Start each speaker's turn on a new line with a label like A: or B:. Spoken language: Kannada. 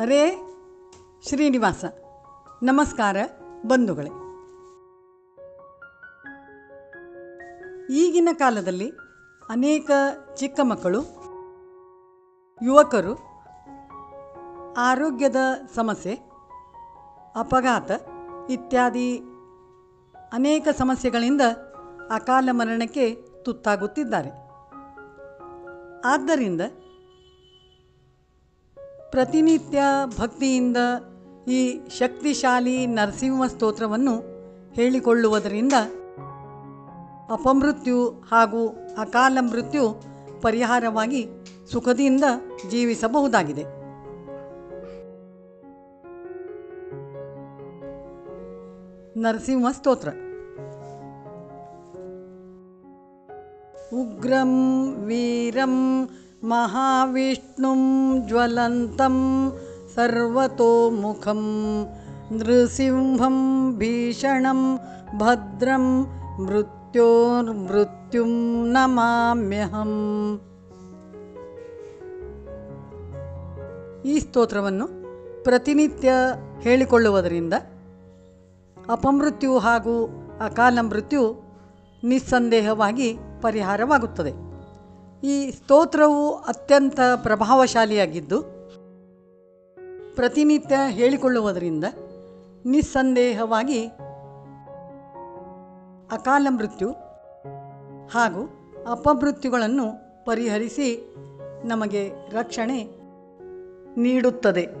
A: ಹರೇ ಶ್ರೀನಿವಾಸ. ನಮಸ್ಕಾರ ಬಂಧುಗಳೇ. ಈಗಿನ ಕಾಲದಲ್ಲಿ ಅನೇಕ ಚಿಕ್ಕ ಮಕ್ಕಳು, ಯುವಕರು, ಆರೋಗ್ಯದ ಸಮಸ್ಯೆ, ಅಪಘಾತ ಇತ್ಯಾದಿ ಅನೇಕ ಸಮಸ್ಯೆಗಳಿಂದ ಅಕಾಲ ಮರಣಕ್ಕೆ ತುತ್ತಾಗುತ್ತಿದ್ದಾರೆ. ಆದ್ದರಿಂದ ಪ್ರತಿನಿತ್ಯ ಭಕ್ತಿಯಿಂದ ಈ ಶಕ್ತಿಶಾಲಿ ನರಸಿಂಹ ಸ್ತೋತ್ರವನ್ನು ಹೇಳಿಕೊಳ್ಳುವುದರಿಂದ ಅಪಮೃತ್ಯು ಹಾಗೂ ಅಕಾಲ ಮೃತ್ಯು ಪರಿಹಾರವಾಗಿ ಸುಖದಿಂದ ಜೀವಿಸಬಹುದಾಗಿದೆ. ನರಸಿಂಹ ಸ್ತೋತ್ರ. ಉಗ್ರಂ, ವೀರಂ ಮಹಾವಿಷ್ಣುಂ ಜ್ವಲಂತಂ ಸರ್ವತೋಮುಖಂ ನೃಸಿಂಹಂ ಭೀಷಣಂ ಭದ್ರಂ मृत्योर्मृत्युं ನಮಾಮ್ಯಹಂ. ಈ ಸ್ತೋತ್ರವನ್ನು ಪ್ರತಿನಿತ್ಯ ಹೇಳಿಕೊಳ್ಳುವುದರಿಂದ ಅಪಮೃತ್ಯು ಹಾಗೂ ಅಕಾಲ ಮೃತ್ಯು ನಿಸ್ಸಂದೇಹವಾಗಿ ಪರಿಹಾರವಾಗುತ್ತದೆ. ಈ ಸ್ತೋತ್ರವು ಅತ್ಯಂತ ಪ್ರಭಾವಶಾಲಿಯಾಗಿದ್ದು, ಪ್ರತಿನಿತ್ಯ ಹೇಳಿಕೊಳ್ಳುವುದರಿಂದ ನಿಸ್ಸಂದೇಹವಾಗಿ ಅಕಾಲ ಮೃತ್ಯು ಹಾಗೂ ಅಪಮೃತ್ಯುಗಳನ್ನು ಪರಿಹರಿಸಿ ನಮಗೆ ರಕ್ಷಣೆ ನೀಡುತ್ತದೆ.